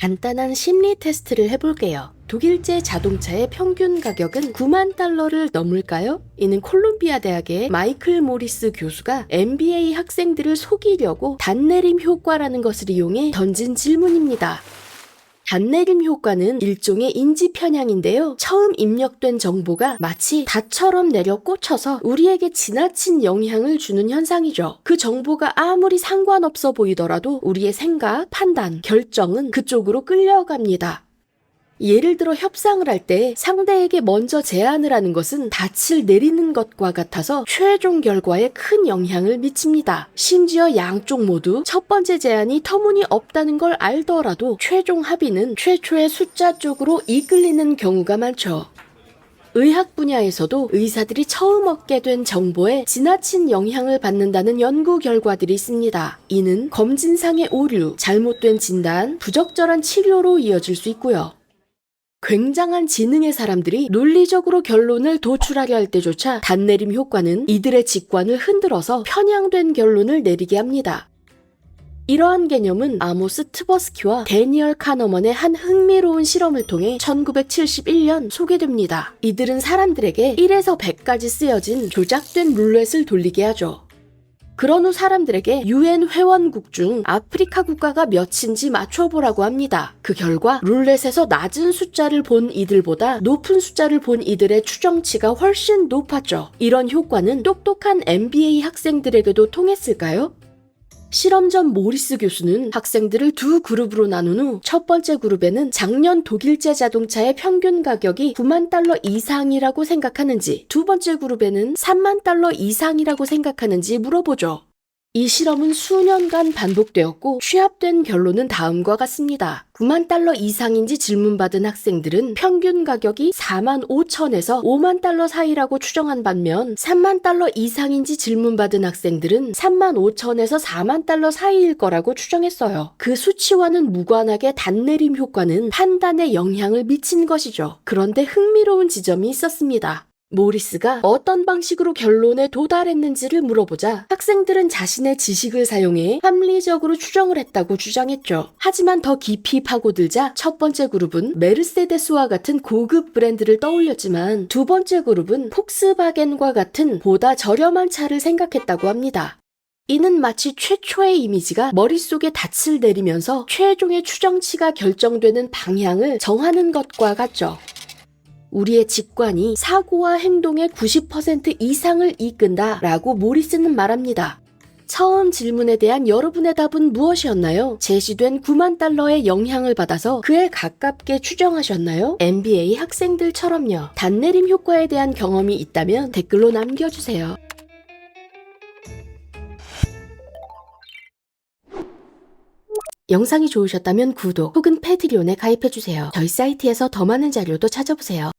간단한 심리 테스트를 해볼게요. 독일제 자동차의 평균 가격은 9만 달러를 넘을까요? 이는 콜롬비아 대학의 마이클 모리스 교수가 MBA 학생들을 속이려고 단내림 효과라는 것을 이용해 던진 질문입니다. 단내림 효과는 일종의 인지 편향인데요. 처음 입력된 정보가 마치 닷처럼 내려 꽂혀서 우리에게 지나친 영향을 주는 현상이죠. 그 정보가 아무리 상관없어 보이더라도 우리의 생각, 판단, 결정은 그쪽으로 끌려갑니다. 예를 들어 협상을 할 때 상대에게 먼저 제안을 하는 것은 닻을 내리는 것과 같아서 최종 결과에 큰 영향을 미칩니다. 심지어 양쪽 모두 첫 번째 제안이 터무니없다는 걸 알더라도 최종 합의는 최초의 숫자 쪽으로 이끌리는 경우가 많죠. 의학 분야에서도 의사들이 처음 얻게 된 정보에 지나친 영향을 받는다는 연구 결과들이 있습니다. 이는 검진상의 오류, 잘못된 진단, 부적절한 치료로 이어질 수 있고요. 굉장한 지능의 사람들이 논리적으로 결론을 도출하려 할 때조차 단내림 효과는 이들의 직관을 흔들어서 편향된 결론을 내리게 합니다. 이러한 개념은 아모스 트버스키와 데니얼 카너먼의 한 흥미로운 실험을 통해 1971년 소개됩니다. 이들은 사람들에게 1에서 100까지 쓰여진 조작된 룰렛을 돌리게 하죠. 그런 후 사람들에게 유엔 회원국 중 아프리카 국가가 몇인지 맞춰보라고 합니다. 그 결과 룰렛에서 낮은 숫자를 본 이들보다 높은 숫자를 본 이들의 추정치가 훨씬 높았죠. 이런 효과는 똑똑한 MBA 학생들에게도 통했을까요? 실험 전 모리스 교수는 학생들을 두 그룹으로 나눈 후 첫 번째 그룹에는 작년 독일제 자동차의 평균 가격이 9만 달러 이상이라고 생각하는지, 두 번째 그룹에는 3만 달러 이상이라고 생각하는지 물어보죠. 이 실험은 수년간 반복되었고 취합된 결론은 다음과 같습니다. 9만 달러 이상인지 질문받은 학생들은 평균 가격이 4만 5천에서 5만 달러 사이라고 추정한 반면 3만 달러 이상인지 질문받은 학생들은 3만 5천에서 4만 달러 사이일 거라고 추정했어요. 그 수치와는 무관하게 단내림 효과는 판단에 영향을 미친 것이죠. 그런데 흥미로운 지점이 있었습니다. 모리스가 어떤 방식으로 결론에 도달했는지를 물어보자 학생들은 자신의 지식을 사용해 합리적으로 추정을 했다고 주장했죠. 하지만 더 깊이 파고들자 첫 번째 그룹은 메르세데스와 같은 고급 브랜드를 떠올렸지만 두 번째 그룹은 폭스바겐과 같은 보다 저렴한 차를 생각했다고 합니다. 이는 마치 최초의 이미지가 머릿속에 닻을 내리면서 최종의 추정치가 결정되는 방향을 정하는 것과 같죠. 우리의 직관이 사고와 행동의 90% 이상을 이끈다 라고 모리스는 말합니다. 처음 질문에 대한 여러분의 답은 무엇이었나요? 제시된 9만 달러의 영향을 받아서 그에 가깝게 추정하셨나요? MBA 학생들처럼요. 단내림 효과에 대한 경험이 있다면 댓글로 남겨주세요. 영상이 좋으셨다면 구독 혹은 패트리온에 가입해주세요. 저희 사이트에서 더 많은 자료도 찾아보세요.